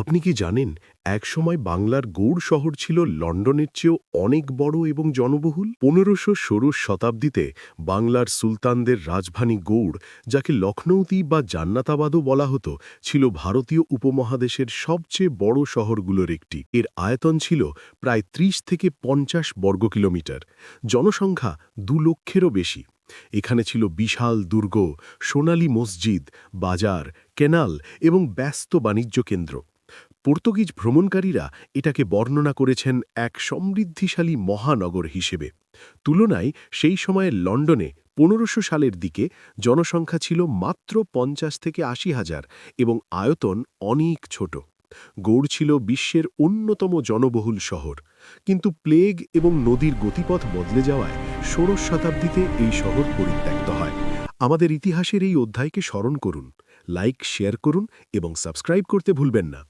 আপনি কি জানেন, একসময় বাংলার গৌড় শহর ছিল লন্ডনের চেয়েও অনেক বড় এবং জনবহুল? পনেরোশো ষোড়শ শতাব্দীতে বাংলার সুলতানদের রাজধানী গৌড়, যাকে লখনৌতি বা জান্নাতাবাদও বলা হতো, ছিল ভারতীয় উপমহাদেশের সবচেয়ে বড় শহরগুলোর একটি। এর আয়তন ছিল প্রায় ত্রিশ থেকে পঞ্চাশ বর্গ কিলোমিটার জনসংখ্যা দু লক্ষেরও বেশি। এখানে ছিল বিশাল দুর্গ, সোনালী মসজিদ, বাজার, কেনাল এবং ব্যস্ত বাণিজ্য কেন্দ্র। পর্তুগিজ ভ্রমণকারীরা এটাকে বর্ণনা করেছেন এক সমৃদ্ধিশালী মহানগর হিসেবে। তুলনায় সেই সময়ের লন্ডনে পনেরোশো সালের দিকে জনসংখ্যা ছিল মাত্র পঞ্চাশ থেকে আশি হাজার এবং আয়তন অনেক ছোট। গৌড় ছিল বিশ্বের অন্যতম জনবহুল শহর। কিন্তু প্লেগ এবং নদীর গতিপথ বদলে যাওয়ায় ষোড়শ শতাব্দীতে এই শহর পরিত্যক্ত হয়। আমাদের ইতিহাসের এই অধ্যায়কে স্মরণ করুন, লাইক, শেয়ার করুন এবং সাবস্ক্রাইব করতে ভুলবেন না।